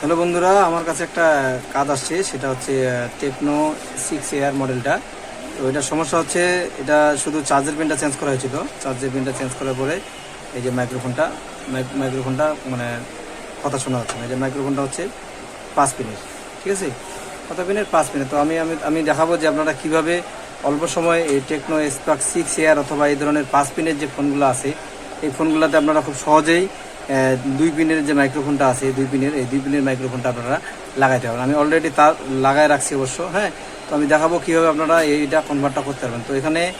Hello বন্ধুরা, আমার কাছে একটা কাজ আসছে, সেটা হচ্ছে টেকনো সিক্স এয়ার মডেলটা তো এটার সমস্যা হচ্ছে, এটা শুধু চার্জের পিনটা চেঞ্জ করা হয়েছিল। চার্জের পিনটা চেঞ্জ করার পরে এই যে মাইক্রোফোনটা মাইক্রোফোনটা মানে কথা শোনা হচ্ছে না। এই যে মাইক্রোফোনটা হচ্ছে পাঁচ পিনের ঠিক আছে? কত পিনের পাঁচ পিনের তো আমি আমি আমি দেখাবো যে আপনারা কীভাবে অল্প সময় এই টেকনো স্পার্ক সিক্স এয়ার অথবা এই ধরনের পাঁচ পিনের যে ফোনগুলো আছে, এই ফোনগুলোতে আপনারা খুব সহজেই দুই পিনের যে মাইক্রোফোনটা আছে দুই পিনের, এই দুই পিনের মাইক্রোফোনটা আপনারা লাগাইতে পারবেন। আমি অলরেডি তার লাগায় রাখছি অবশ্য হ্যাঁ? তো আমি দেখাবো কীভাবে আপনারা এইটা কনভার্টটা করতে পারবেন। তো এখানে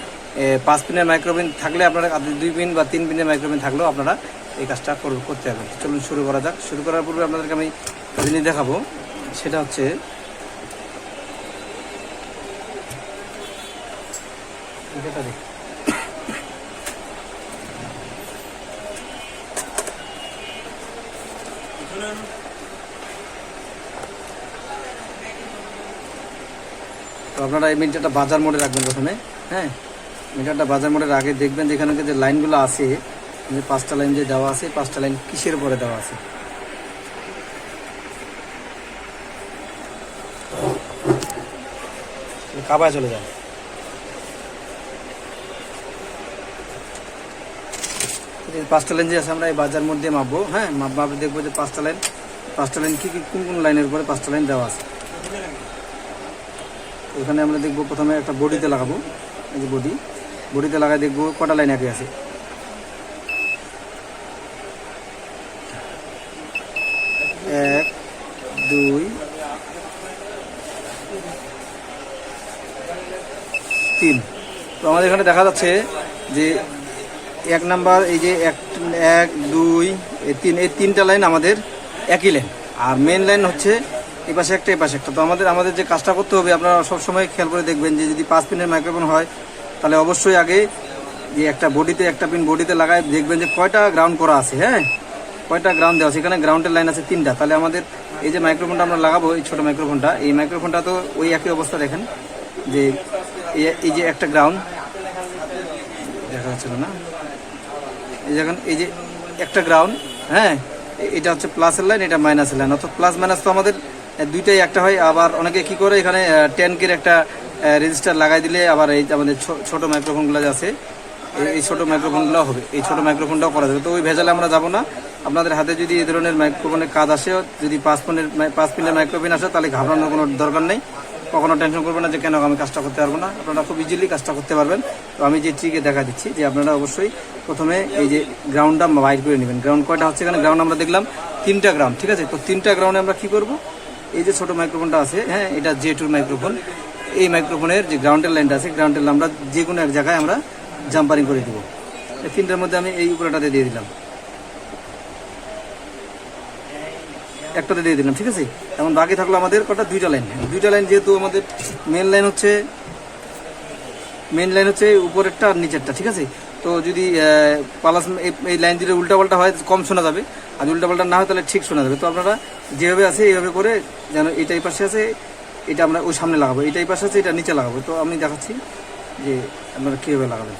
পাঁচ পিনের মাইক্রোফোন থাকলে আপনারা দুই পিন বা তিন পিনের মাইক্রোফোন থাকলেও আপনারা এই কাজটা কর- করতে পারবেন। চলুন শুরু করা যাক। শুরু করার পূর্বে আপনাদেরকে আমি জিনিস দেখাবো। সেটা হচ্ছে, এটা দেখি তো আপনারা এই মিটারটা বাজার মোড়ে রাখবেন প্রথমে হ্যাঁ? মিটারটা বাজার মোড়ের আগে দেখবেন যে এখানে যে লাইনগুলো আছে, যে পাঁচটা লাইন যে দেওয়া আছে, পাঁচটা লাইন কিসের উপরে দেওয়া আছে? কাবায় চলে যায় এই পাঁচটা লাইন যে আছে আমরা এই বাজার মধ্যে মাপবো হ্যাঁ? মাপ, মাপে দেখব যে পাঁচটা লাইন পাঁচটা লাইন কি কি, কোন কোন লাইনের উপরে পাঁচটা লাইন দেওয়া আছে? এখানে আমরা দেখব প্রথমে একটা বডিতে লাগাবো, এই যে বডি। বডিতে লাগাই দেখব কটা লাইন আগে আছে। এক, দুই, তিন। তো আমাদের এখানে দেখা যাচ্ছে যে এক নাম্বার, এই যে এক এক, দুই তিন, এই তিনটা লাইন আমাদের একই লাইন আর মেন লাইন হচ্ছে এই পাশে একটা, এই পাশে একটা। তো আমাদের আমাদের যে কাজটা করতে হবে, আপনারা সবসময় খেয়াল করে দেখবেন যে যদি পাঁচ পিনের মাইক্রোফোন হয়, তাহলে অবশ্যই আগে যে একটা বডিতে, একটা পিন বডিতে লাগায় দেখবেন যে কয়টা গ্রাউন্ড করা আছে হ্যাঁ? কয়টা গ্রাউন্ড দেওয়া আছে? এখানে গ্রাউন্ডের লাইন আছে তিনটা। তাহলে আমাদের এই যে মাইক্রোফোনটা আমরা লাগাবো, এই ছোটো মাইক্রোফোনটা এই মাইক্রোফোনটা তো ওই একই অবস্থা দেখেন, যে এই যে একটা গ্রাউন্ড দেখা যাচ্ছিল না? এই দেখেন এই যে একটা গ্রাউন্ড হ্যাঁ এটা হচ্ছে প্লাসের লাইন এটা মাইনাসের লাইন অর্থাৎ প্লাস মাইনাস তো আমাদের দুইটাই একটা হয়। আবার অনেকে কি করে এখানে টেনকের একটা রেজিস্টার লাগাই দিলে আবার এই আমাদের ছোট মাইক্রোফোনগুলো যে আছে এই- ছোট মাইক্রোফোনগুলো হবে। এই ছোট মাইক্রোফোনটাও করা যাবে। তো ওই ভেজালে আমরা যাব না। আপনাদের হাতে যদি এই ধরনের মাইক্রোফোনের কাজ আসে, যদি পাঁচ পিনের পাঁচ পিনের মাইক্রোফোন আসে, তাহলে ঘাবড়ানোর কোনো দরকার নেই। কখনো টেনশন করবেন না যে কেন আমি কাজটা করতে পারব না। আপনারা খুব ইজিলি কাজটা করতে পারবেন। তো আমি যে ট্রিকে দেখা দিচ্ছি যে আপনারা অবশ্যই প্রথমে এই যে গ্রাউন্ডটা বাইর করে নেবেন। গ্রাউন্ড কয়টা হচ্ছে এখানে? গ্রাউন্ড আমরা দেখলাম তিনটা গ্রাউন্ড ঠিক আছে? তো তিনটা গ্রাউন্ডে আমরা কি করব? এই যে ছোট মাইক্রোফোনটা আছে হ্যাঁ এটা জে টুর মাইক্রোফোন এই মাইক্রোফোনের যে গ্রাউন্ডের লাইনটা আছে গ্রাউন্ডের আমরা যে কোনো এক জায়গায় আমরা জাম্পারিং করে দেবো। তিনটার মধ্যে আমি এই উপরেটাতে দিয়ে দিলাম। একটাতে দিয়ে দিলাম, ঠিক আছে? এখন বাকি থাকল আমাদের কটা? দুইটা লাইন। দুইটা লাইন যেহেতু আমাদের মেন লাইন হচ্ছে মেন লাইন হচ্ছে উপরেরটা আর নিচেরটা, ঠিক আছে? তো যদি পালাস এই লাইন দিলে উল্টা পাল্টা হয়, কম শোনা যাবে। আর উল্টা পাল্টা না হয়, তাহলে ঠিক শোনা যাবে। তো আপনারা যেভাবে আছে, এইভাবে করে যেন এটা এই পাশে আছে, এটা আমরা ওই সামনে লাগাবো। এটা এই পাশে আছে, এটা নিচে লাগাবো। তো আমি দেখাচ্ছি যে আপনারা কীভাবে লাগাবেন।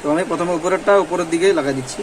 তো আমি প্রথমে উপরেরটা উপরের দিকে লাগাই দিচ্ছি।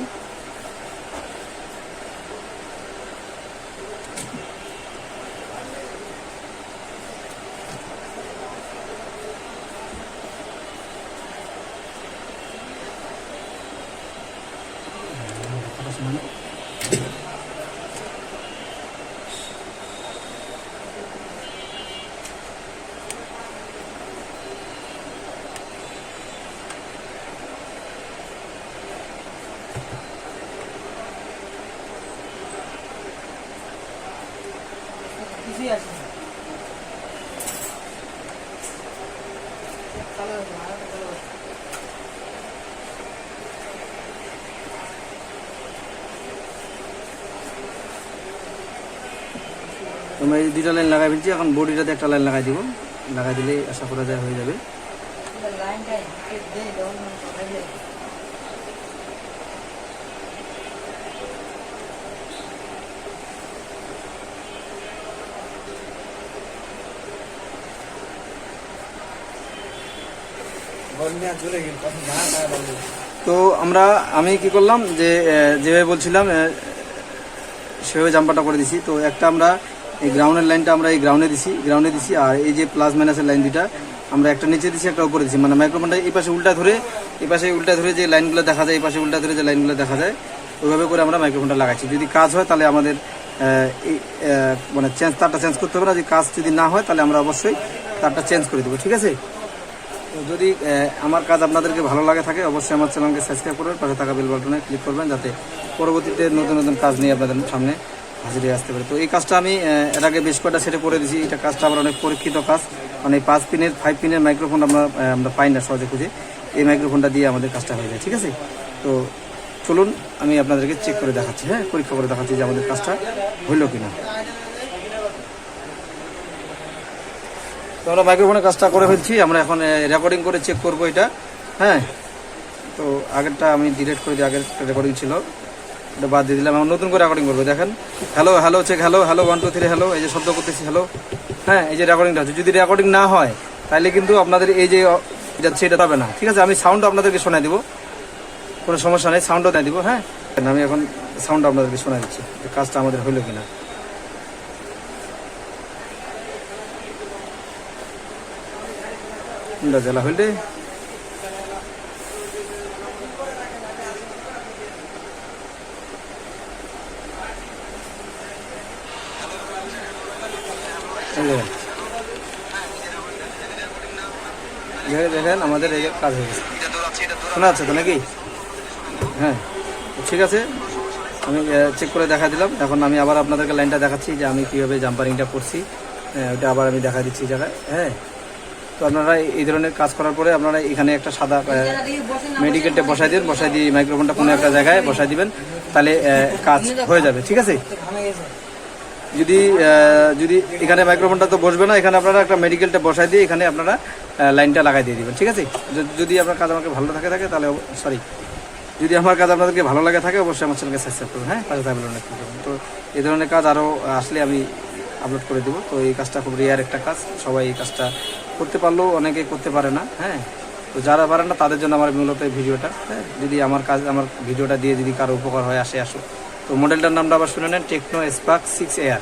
তোমরা এই দুইটা লাইন লাগাই ফেলছি এখন বডিটাতে একটা লাইন লাগাই দিব। লাগাই দিলে আশা করা যায় হয়ে যাবে। তো আমরা, আমি কি করলাম যে যেভাবে বলছিলাম সেভাবে জাম্পারটা করে দিছি। তো একটা আমরা এই গ্রাউন্ডের লাইনটা আমরা এই গ্রাউন্ডে দিছি গ্রাউন্ডে দিছি, আর এই যে প্লাস মাইনাসের লাইন দুটা আমরা একটা নিচে দিছি, একটা উপরে দিছি। মানে মাইক্রোফোনটা এই পাশে উল্টা ধরে, এই পাশে উল্টা ধরে যে লাইনগুলো দেখা যায়, এই পাশে উল্টা ধরে যে লাইনগুলো দেখা যায়, ওইভাবে করে আমরা মাইক্রোফোনটা লাগাচ্ছি যদি কাজ হয়, তাহলে আমাদের মানে চেঞ্জ তারটা চেঞ্জ করতে হবে না। যদি কাজ যদি না হয়, তাহলে আমরা অবশ্যই তারটা চেঞ্জ করে দেবো। ঠিক আছে? যদি আমার কাজ আপনাদেরকে ভালো লাগে থাকে, অবশ্যই আমার চ্যানেলকে সাবস্ক্রাইব করবেন, পাশে থাকা বেল বাটনে ক্লিক করবেন, যাতে পরবর্তীতে নতুন নতুন কাজ নিয়ে আপনাদের সামনে হাজির হয়ে আসতে পারে। তো এই কাজটা আমি এর আগে বেশ কয়েকটা সেটে করে দিয়েছি, এটা কাজটা আমার অনেক পরীক্ষিত কাজ। মানে পাঁচ পিনের ফাইভ পিনের মাইক্রোফোন আমরা আমরা পাই না সহজে খুঁজে। এই মাইক্রোফোনটা দিয়ে আমাদের কাজটা হয়ে যায়, ঠিক আছে? তো চলুন, আমি আপনাদেরকে চেক করে দেখাচ্ছি হ্যাঁ? পরীক্ষা করে দেখাচ্ছি যে আমাদের কাজটা হইল কিনা তো আমরা মাইক্রোফোনের কাজটা করে ফেলছি, আমরা এখন রেকর্ডিং করে চেক করব এটা। হ্যাঁ? তো আগেরটা আমি ডিলিট করে দিই, আগের রেকর্ডিং ছিল। এটা বাদ দিয়ে দিলাম, এখন নতুন করে রেকর্ডিং করব, দেখেন। Hello hello check hello hello one two three hello এই যে শব্দ করতেছি হ্যালো হ্যাঁ এই যে রেকর্ডিংটা হচ্ছে যদি রেকর্ডিং না হয় তাহলে কিন্তু আপনাদের এই যে, অ- এটা পাবে না। ঠিক আছে, আমি সাউন্ড আপনাদেরকে শোনাই দিব। কোনো সমস্যা নেই সাউন্ডও দেয় দিব হ্যাঁ? আমি এখন সাউন্ড আপনাদেরকে শোনাই দিচ্ছি কাজটা আমাদের হইল কিনা। কোনটা জেলা হইলে? দেখেন। আমাদের এই কাজ হয়ে গেছে। শোনা যাচ্ছে তো নাকি? হ্যাঁ ঠিক আছে। আমি চেক করে দেখা দিলাম। এখন আমি আবার আপনাদেরকে লাইনটা দেখাচ্ছি যে আমি কীভাবে জাম্পারিংটা করছি। ওটা আবার আমি দেখা দিচ্ছি জায়গায়। হ্যাঁ। তো আপনারা এই ধরনের কাজ করার পরে আপনারা এখানে একটা সাদা মেডিকেলটা বসাই দিন, বসাই দিয়ে মাইক্রোফোনটা কোনো একটা জায়গায় বসাই দিবেন, তাহলে কাজ হয়ে যাবে, ঠিক আছে? যদি যদি এখানে মাইক্রোফোনটা তো বসবে না, এখানে আপনারা একটা মেডিকেলটা বসাই দিয়ে এখানে আপনারা লাইনটা লাগাই দিয়ে দেবেন, ঠিক আছে? যদি আপনার কাজ আমাকে ভালো থাকে থাকে, তাহলে সরি যদি আমার কাজ আপনাদেরকে ভালো লাগে, থাকে, অবশ্যই আমার চ্যানেলকে সাবস্ক্রাইব করবেন হ্যাঁ? পাশে থাকবেন, অনেক তো এই ধরনের কাজ আরও আসলে আমি আপলোড করে দেবো, তো এই কাজটা খুব রেয়ার একটা কাজ, সবাই এই কাজটা করতে পারলেও অনেকে করতে পারে না হ্যাঁ? তো যারা পারে না, তাদের জন্য আমার মূলত এই ভিডিওটা হ্যাঁ? যদি আমার কাজ, আমার ভিডিওটা দিয়ে যদি কারও উপকার হয়, আসে আসো তো মডেলটার নামটা আবার শুনে নেন টেকনো স্পার্ক সিক্স এয়ার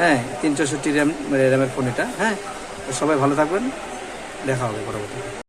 হ্যাঁ? তিন চৌষট্টি র্যাম র্যামের ফোন এটা হ্যাঁ? সবাই ভালো থাকবেন, দেখা হবে পরবর্তী